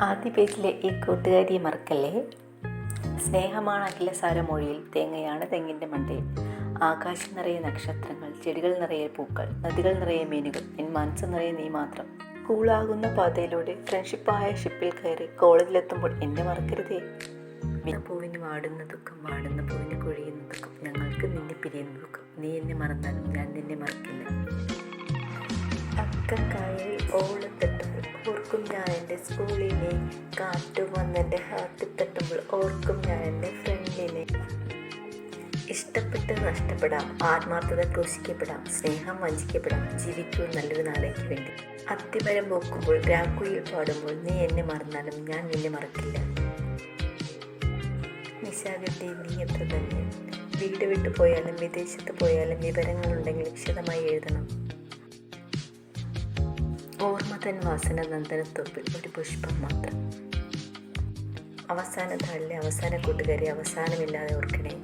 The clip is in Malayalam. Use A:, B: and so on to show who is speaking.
A: ആദ്യ പേജിലെ ഈ കൂട്ടുകാരിയെ മറക്കല്ലേ? സ്നേഹമാണ് അഖിലസാര മൊഴിയിൽ തേങ്ങയാണ് തെങ്ങിന്റെ മണ്ടയിൽ. ആകാശം നിറയെ നക്ഷത്രങ്ങൾ ചെടികൾ നിറയെ പൂക്കൾ നദികൾ നിറയെ മീനുകൾ എൻ മനസ്സ് നിറയെ നീ മാത്രം. കൂളാകുന്ന പാതയിലൂടെ ഫ്രണ്ട്ഷിപ്പായ ഷിപ്പിൽ കയറി കോളേജിലെത്തുമ്പോൾ എന്നെ മറക്കരുതേ. പൂവിന് വാടുന്ന ദുഃഖം വാടുന്ന പൂവിന് കൊഴിയുന്ന ദുഃഖം ഞങ്ങൾക്ക് നിന്നെ പിരിയുന്ന ദുഃഖം നീ എന്നെ മറന്നാലും ഞാൻ നിന്നെ മറക്കില്ല. അക്കക്കായൽ ഓളത്തെ ഓർക്കും ഞാൻ എന്റെ സ്കൂളിനെ കാറ്റ് വന്നെന്റെ ഹാർട്ടിൽ തട്ടുമ്പോൾ ഓർക്കും ഞാൻ എന്റെ ഫ്രണ്ടിനെ ഇഷ്ടപ്പെട്ട് നഷ്ടപ്പെടാം ആത്മാർത്ഥത ക്രൂശിക്കപ്പെടാം സ്നേഹം വഞ്ചിക്കപ്പെടാം ജീവിക്കൂ നല്ലൊരു നാളേക്ക് വേണ്ടി. അത്തിമരം പോക്കുമ്പോൾ രാക്കുയിൽ പാടുമ്പോൾ നീ എന്നെ മറന്നാലും ഞാൻ നിന്നെ മറക്കില്ല. നിശാഗത്തെ നീ എത്ര തന്നെ വീട് വിട്ടു പോയാലും വിദേശത്ത് പോയാലും വിവരങ്ങളുണ്ടെങ്കിൽ വിശദമായി എഴുതണം. ഓർമ്മ തൻ വാസന നന്ദനത്തൊപ്പിൽ ഒരു പുഷ്പം മാത്രം. അവസാന താളിലെ അവസാന കൂട്ടുകാരി അവസാനമില്ലാതെ ഓർക്കണേ.